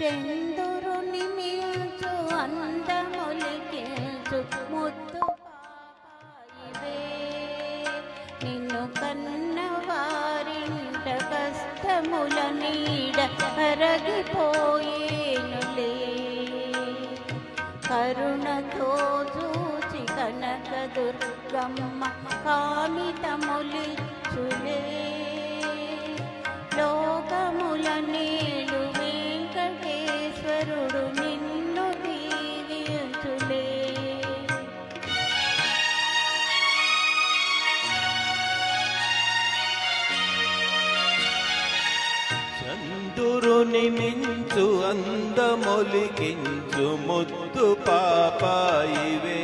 చందురు నిమిల్చు అందములికిల్చు ముద్దు పాపాయివే. నిన్ను కన్న వారింట కష్టముల నీడ కరగిపోయేనులే. కరుణతో చూచి కనక దుర్గమ్మ కామితములిచ్చులే. లోకముల నేలు చందురుని మించు అందమొలికించు ముద్దు పాపాయివే.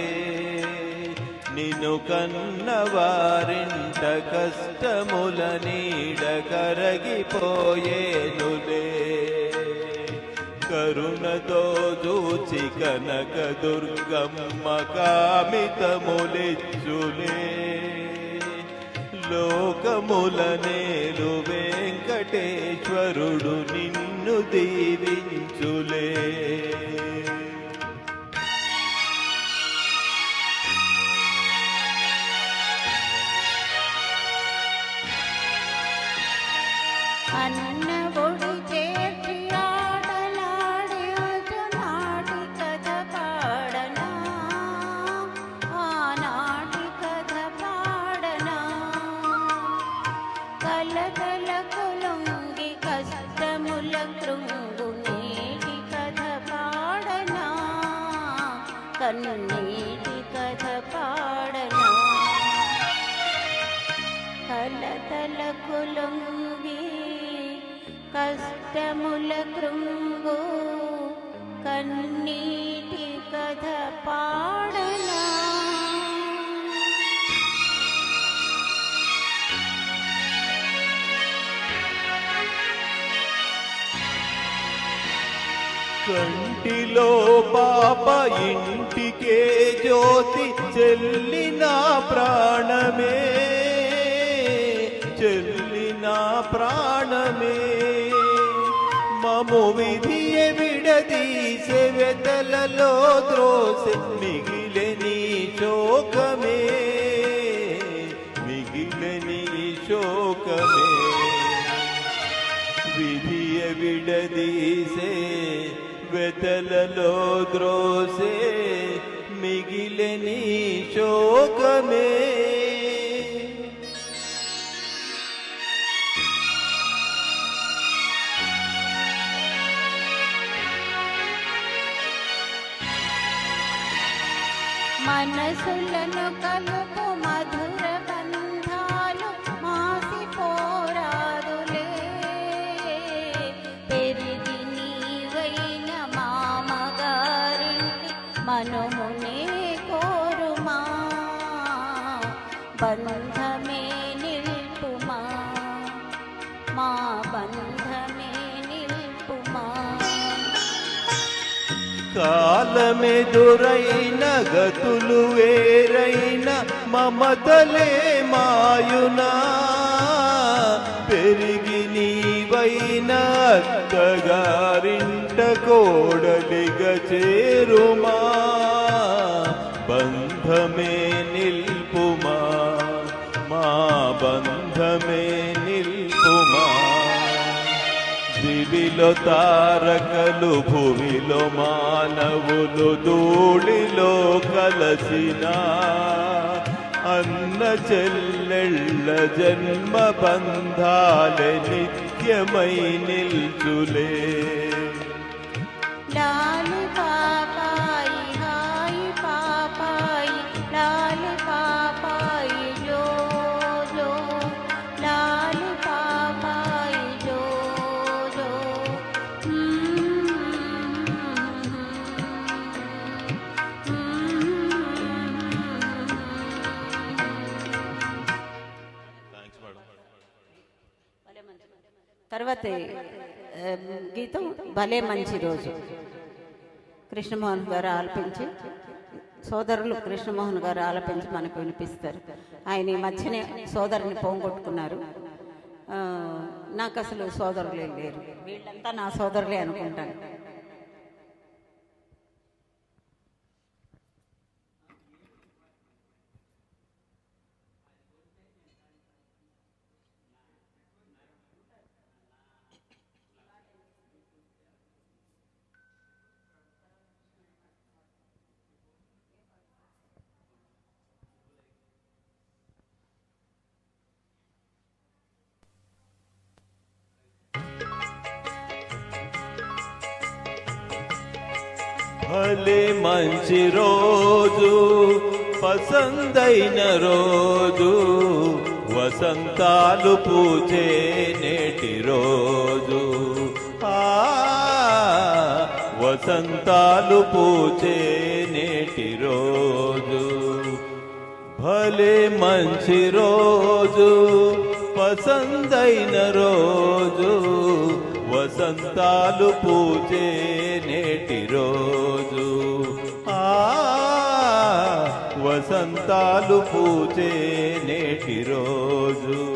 నిను కన్న వారింట కష్టముల నీడ కరగిపోయేనులే. కరుణతో చూచి కనక దుర్గమ్మ కామితములిచ్చులే. లోకముల నేలువే వెంకటేశ్వరుడు నిన్ను దీవించులే. కన్నీటి కథ పాడనా? కలతల కులుంగి కష్టముల కృంగు కన్నీటి కథ పాడనా? కంటిలో పాప ఇంటికే జ్యోతి చెల్లిన ప్రాణమే చెల్లిన ప్రాణమే మము విధియ విడదీసే వెతలలో ద్రోసె మిగిలని శోకమే మిగిలని శోకమే విధియ విడదీసే వెతలలో ద్రోసే మిగిలని శోకమే మనసులను కలుపు మధుర మనమునే కోరుమా బంధమే నిల్పుమా మా బంధమే నిల్పుమా కాలమెదురైన గతులు వేరైన మమతలే మాయునా పెరిగి నీ నీవైన అత్తగారింట కోడలిగ చేరుమా? బంధమే నిల్పుమా? మా బంధమే నిల్పుమా? దివిలో తారకలు భూమిలో మానవులు ధూళిలో కలసినా? అన్న చెల్లెళ్ళ జన్మ బంధాలే నిత్యమై నిల్చులే. తర్వాత గీతం భలే మంచి రోజు. కృష్ణమోహన్ గారు ఆలపించి సోదరులు కృష్ణమోహన్ గారు ఆలపించి మనకు వినిపిస్తారు. ఆయన ఈ మధ్యనే సోదరుని పోగొట్టుకున్నారు. నాకు అసలు సోదరులే లేరు. వీళ్ళంతా నా సోదరులే అనుకుంటాను. భలే మంచి రోజు పసందైన రోజు వసంతాలు పూజే నేటి రోజు. వసంతాలు పూజే నేటి రోజు. భలే మంచి రోజు పసందైన రోజు వసంతాలు పూజే నేటి రోజు. వసంతాలు పూచే నేటి రోజు.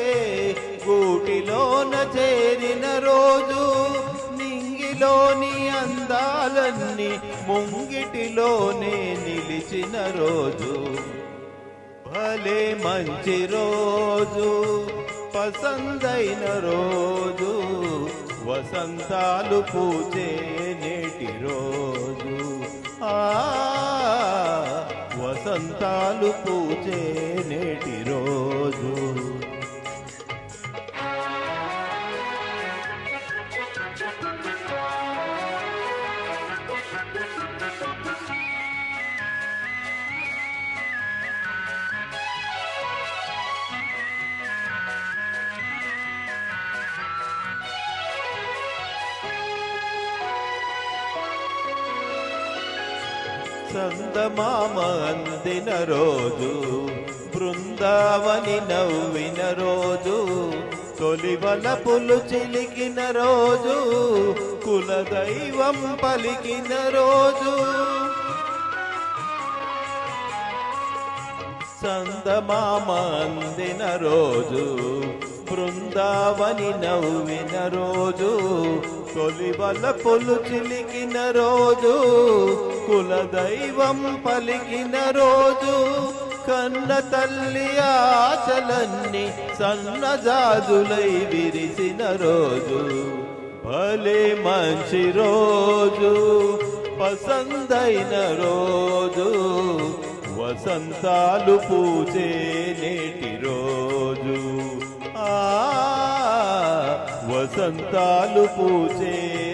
గూటిలోన చేరిన రోజు నింగిలోని అందాలన్నీ ముంగిటిలోనే నిలిచిన రోజు. భలే మంచి రోజు పసందైన రోజు వసంతాలు పూజే నేటి రోజు. ఆ వసంతాలు పూజే నేటి రోజు. చందమామ అందిన రోజు బృందావని నవ్విన రోజు తొలివల పులు చిలికిన రోజు కులదైవం పలికిన రోజు. చందమామ అందిన రోజు బృందావని నవ్విన రోజు తొలివల పులు చిలికిన రోజు కులదైవం పలికిన రోజు కన్న తల్లి ఆశలన్నీ సన్నజాజులై విరిసిన రోజు. భలే మంచి రోజు పసందైన రోజు. వసంతాలు పూచే నేటి రోజు. ఆ వసంతాలు పూచే